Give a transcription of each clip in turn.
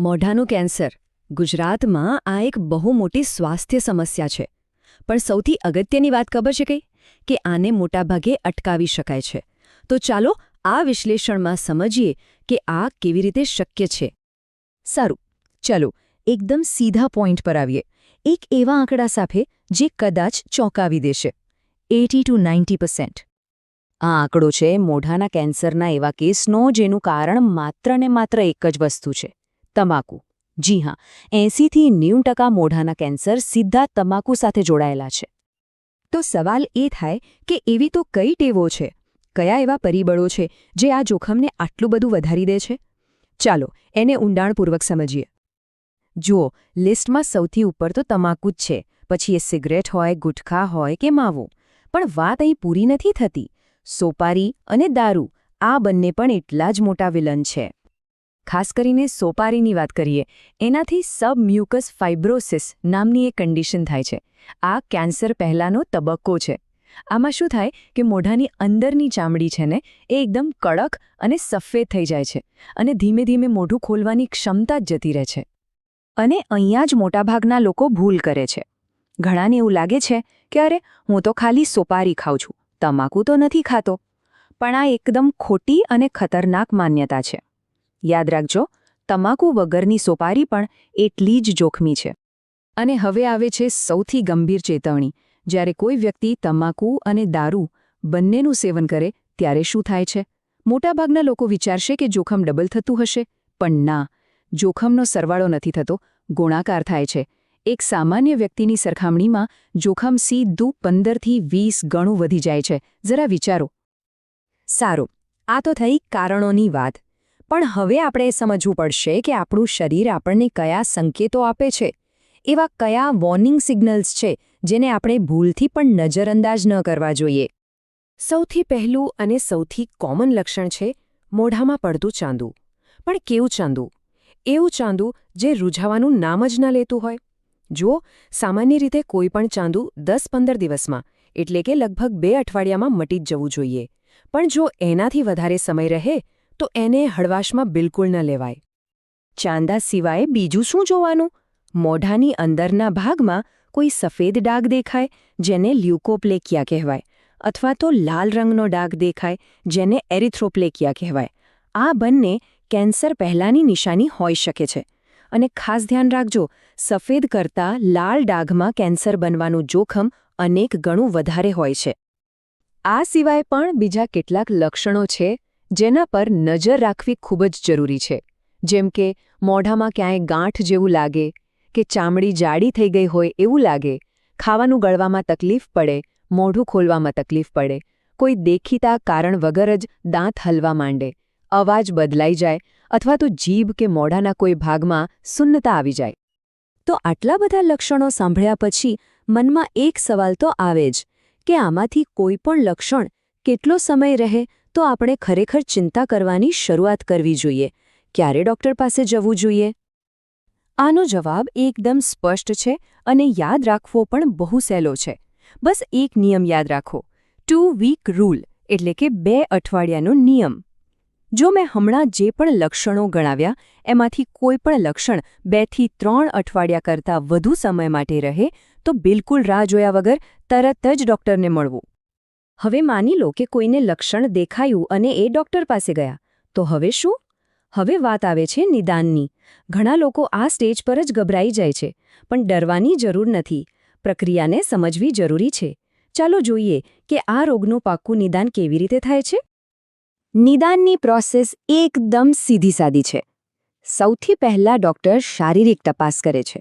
મોઢાનું cancer. ગુજરાતમાં આ એક બહુ મોટી સ્વાસ્થ્ય સમસ્યા છે. પણ સૌથી અગત્યની વાત ખબર છે કઈ? કે આને મોટાભાગે અટકાવી શકાય છે. તો ચાલો આ વિશ્લેષણમાં સમજીએ કે આ કેવી રીતે શક્ય છે. સારું, ચાલો એકદમ સીધા પોઈન્ટ પર આવીએ. એક એવા આંકડા સાથે જે કદાચ ચોંકાવી દેશે. Eighty to ninety percent. આ આંકડો છે મોઢાના કેન્સરના એવા કેસનો જેનું કારણ માત્ર ને માત્ર એક જ વસ્તુ છે. તમાકુ. જી હા, એંસીથી નેવું ટકા મોઢાના કેન્સર સીધા તમાકુ સાથે જોડાયેલા છે. તો સવાલ એ થાય કે એવી તો કઈ ટેવો છે? કયા એવા પરિબળો છે જે આ જોખમને આટલું બધું વધારી દે છે? ચાલો, એને ઊંડાણપૂર્વક સમજીએ. જુઓ, લિસ્ટમાં સૌથી ઉપર તો તમાકુ જ છે, પછી એ સિગરેટ હોય, ગુટખા હોય કે માવો. પણ વાત અહીં પૂરી નથી થતી. સોપારી અને દારૂ, આ બંને પણ એટલા જ મોટા વિલન છે. ખાસ કરીને સોપારીની વાત કરીએ, એનાથી સબમ્યુકસ ફાઇબ્રોસિસ નામની એક કન્ડિશન થાય છે. આ કેન્સર પહેલાંનો તબક્કો છે. આમાં શું થાય કે મોઢાની અંદરની ચામડી છે ને, એ એકદમ કડક અને સફેદ થઈ જાય છે અને ધીમે ધીમે મોઢું ખોલવાની ક્ષમતા જ જતી રહે છે. અને અહીંયા જ મોટાભાગના લોકો ભૂલ કરે છે. ઘણાને એવું લાગે છે કે અરે, હું તો ખાલી સોપારી ખાઉં છું, તમાકુ તો નથી ખાતો. પણ આ એકદમ ખોટી અને ખતરનાક માન્યતા છે. યાદ રાખજો, તમાકુ વગરની સોપારી પણ એટલી જ જોખમી છે. અને હવે આવે છે સૌથી ગંભીર ચેતવણી. જ્યારે કોઈ વ્યક્તિ તમાકુ અને દારૂ બંનેનું સેવન કરે, ત્યારે શું થાય છે? મોટાભાગના લોકો વિચારશે કે જોખમ ડબલ થતું હશે. પણ ના, જોખમનો સરવાળો નથી થતો, ગુણાકાર થાય છે. એક સામાન્ય વ્યક્તિની સરખામણીમાં, જોખમ સીધું પંદરથી વીસ ગણું વધી જાય છે. જરા વિચારો. સારું, આ તો થઈ કારણોની વાત. પણ હવે આપણે સમજવું પડશે કે આપણું શરીર આપણને કયા સંકેતો આપે છે. એવા કયા વોર્નિંગ સિગ્નલ્સ છે જેને આપણે ભૂલથી પણ નજરઅંદાજ ન કરવા જોઈએ. સૌથી પહેલું અને સૌથી કોમન લક્ષણ છે મોઢામાં પડતું ચાંદુ. પણ કેવું ચાંદુ? એવું ચાંદુ જે રૂઝાવાનું નામ જ ન લેતું હોય. જુઓ, સામાન્ય રીતે કોઈ પણ ચાંદુ દસ પંદર દિવસમાં, એટલે કે લગભગ બે અઠવાડિયામાં મટી જ જવું જોઈએ. પણ જો એનાથી વધારે સમય રહે તો એને હળવાશમાં બિલકુલ ન લેવાય. ચાંદા સિવાય બીજું શું જોવાનું? મોઢાની અંદરના ભાગમાં કોઈ સફેદ ડાઘ દેખાય, જેને લ્યુકોપ્લેકિયા કહેવાય, અથવા તો લાલ રંગનો ડાઘ દેખાય, જેને એરિથ્રોપ્લેકિયા કહેવાય. આ બંને કેન્સર પહેલાંની નિશાની હોઈ શકે છે. અને ખાસ ધ્યાન રાખજો, સફેદ કરતાં લાલ ડાઘમાં કેન્સર બનવાનું જોખમ અનેક ગણું વધારે હોય છે. આ સિવાય પણ બીજા કેટલાક લક્ષણો છે જેના પર નજર રાખવી ખૂબ જ જરૂરી છે. જેમ કે, મોઢામાં ક્યાંય ગાંઠ જેવું લાગે કે ચામડી જાડી થઈ ગઈ હોય એવું લાગે, ખાવાનું ગળવામાં તકલીફ પડે, મોઢું ખોલવામાં તકલીફ પડે, કોઈ દેખીતા કારણ વગર જ દાંત હલવા માંડે, અવાજ બદલાઈ જાય અથવા તો જીભ કે મોઢાના કોઈ ભાગમાં સુન્નતા આવી જાય. તો આટલા બધા લક્ષણો સાંભળ્યા પછી મનમાં એક સવાલ તો આવે જ કે આમાંથી કોઈ પણ લક્ષણ કેટલો સમય રહે તો આપણે ખરેખર ચિંતા કરવાની શરૂઆત કરવી જોઈએ. ક્યારે ડૉક્ટર પાસે જવું જોઈએ? આનો જવાબ એકદમ સ્પષ્ટ છે અને યાદ રાખવો પણ બહુ સહેલો છે. બસ એક નિયમ યાદ રાખો. ટુ વીક રૂલ એટલે કે બે અઠવાડિયાનો નિયમ. જો મેં હમણાં જે પણ લક્ષણો ગણાવ્યા, એમાંથી કોઈ પણ લક્ષણ બેથી ત્રણ અઠવાડિયા કરતાં વધુ સમય માટે રહે, તો બિલકુલ રાહ જોયા વગર તરત જ ડૉક્ટરને મળવું. હવે માની લો કે કોઈને લક્ષણ દેખાયું અને એ ડોક્ટર પાસે ગયા, તો હવે શું? હવે વાત આવે છે નિદાનની. ઘણા લોકો આ સ્ટેજ પર જ ગભરાઈ જાય છે, પણ ડરવાની જરૂર નથી. પ્રક્રિયાને સમજવી જરૂરી છે. ચાલો જોઈએ કે આ રોગનું પાક્કું નિદાન કેવી રીતે થાય છે. નિદાનની પ્રોસેસ એકદમ સીધી સાદી છે. સૌથી પહેલા ડોક્ટર શારીરિક તપાસ કરે છે.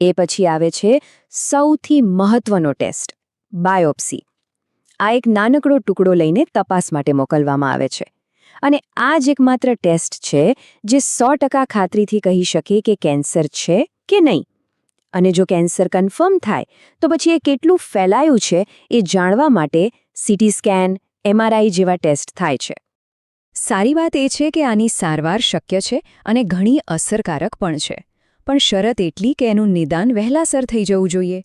એ પછી આવે છે સૌથી મહત્વનો ટેસ્ટ, બાયોપ્સી. આ એક નાનકડો ટુકડો લઈને તપાસ માટે મોકલવામાં આવે છે. અને આ જ એકમાત્ર ટેસ્ટ છે, જે સો ટકા ખાતરીથી કહી શકે કે કેન્સર છે કે નહીં. અને જો કેન્સર કન્ફર્મ થાય, તો પછી એ કેટલું ફેલાયું છે એ જાણવા માટે સીટી સ્કેન એમઆરઆઈ જેવા ટેસ્ટ થાય છે. સારી વાત એ છે કે આની સારવાર શક્ય છે અને ઘણી અસરકારક પણ છે. પણ શરત એટલી કે એનું નિદાન વહેલાસર થઈ જવું જોઈએ.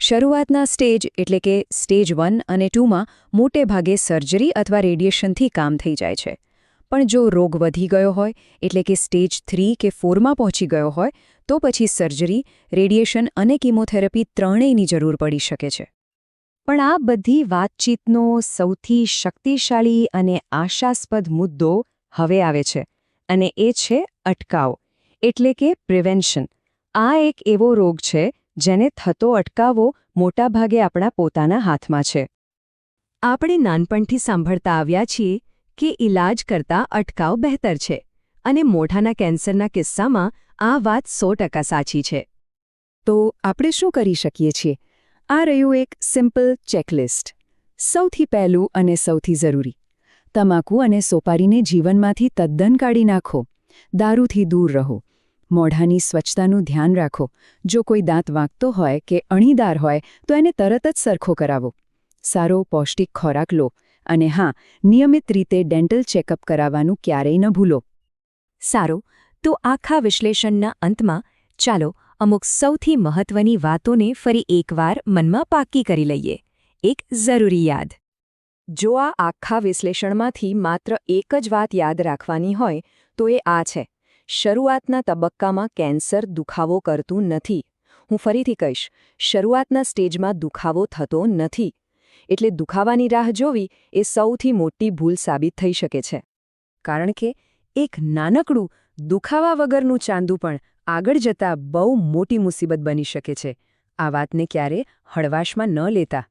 શરૂઆતના સ્ટેજ એટલે કે સ્ટેજ વન અને ટુમાં મોટે ભાગે સર્જરી અથવા રેડિયેશનથી કામ થઈ જાય છે. પણ જો રોગ વધી ગયો હોય, એટલે કે સ્ટેજ થ્રી કે ફોરમાં પહોંચી ગયો હોય, તો પછી સર્જરી, રેડિયેશન અને કિમોથેરાપી ત્રણેયની જરૂર પડી શકે છે. પણ આ બધી વાતચીતનો સૌથી શક્તિશાળી અને આશાસ્પદ મુદ્દો હવે આવે છે, અને એ છે અટકાવ, એટલે કે પ્રિવેન્શન. આ એક એવો રોગ છે જેને થતો અટકાવવો મોટાભાગે આપણા પોતાના હાથમાં છે. આપણે નાનપણથી સાંભળતા આવ્યા છીએ કે ઈલાજ કરતાં અટકાવ બહેતર છે અને મોઢાના કેન્સરના કિસ્સામાં આ વાત સો સાચી છે. તો આપણે શું કરી શકીએ છીએ? આ રહ્યું એક સિમ્પલ ચેકલિસ્ટ. સૌથી પહેલું અને સૌથી જરૂરી. તમાકુ અને સોપારીને જીવનમાંથી તદ્દન કાઢી નાખો. દારૂથી દૂર રહો. મોઢાની સ્વચ્છતાનું ધ્યાન રાખો. જો કોઈ દાંત વાગતો હોય કે અણીદાર હોય, તો એને તરત જ સરખો કરાવો. સારો પૌષ્ટિક ખોરાક લો. અને હા, નિયમિત રીતે ડેન્ટલ ચેકઅપ કરાવવાનું ક્યારેય ન ભૂલો. સારું, તો આખા વિશ્લેષણના અંતમાં ચાલો અમુક સૌથી મહત્વની વાતોને ફરી એકવાર મનમાં પાકી કરી લઈએ. એક જરૂરી યાદ. જો આ આખા વિશ્લેષણમાંથી માત્ર એક જ વાત યાદ રાખવાની હોય, તો એ આ છે. શરૂઆતના તબક્કામાં કેન્સર દુખાવો કરતું નથી. હું ફરીથી કહીશ, શરૂઆતના સ્ટેજમાં દુખાવો થતો નથી. એટલે દુખાવાની રાહ જોવી એ સૌથી મોટી ભૂલ સાબિત થઈ શકે છે. કારણ કે એક નાનકડું દુખાવા વગરનું ચાંદું પણ આગળ જતા બહુ મોટી મુસીબત બની શકે છે. આ વાતને ક્યારે હળવાશમાં ન લેતા.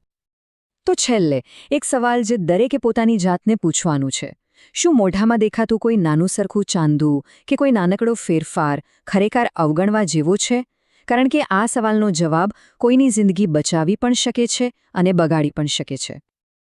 તો છેલ્લે એક સવાલ જે દરેકે પોતાની જાતને પૂછવાનું છે. શું મોઢામાં દેખાતું કોઈ નાનું સરખું ચાંદું કે કોઈ નાનકડો ફેરફાર ખરેખર અવગણવા જેવો છે? કારણ કે આ સવાલનો જવાબ કોઈની જિંદગી બચાવી પણ શકે છે અને બગાડી પણ શકે છે.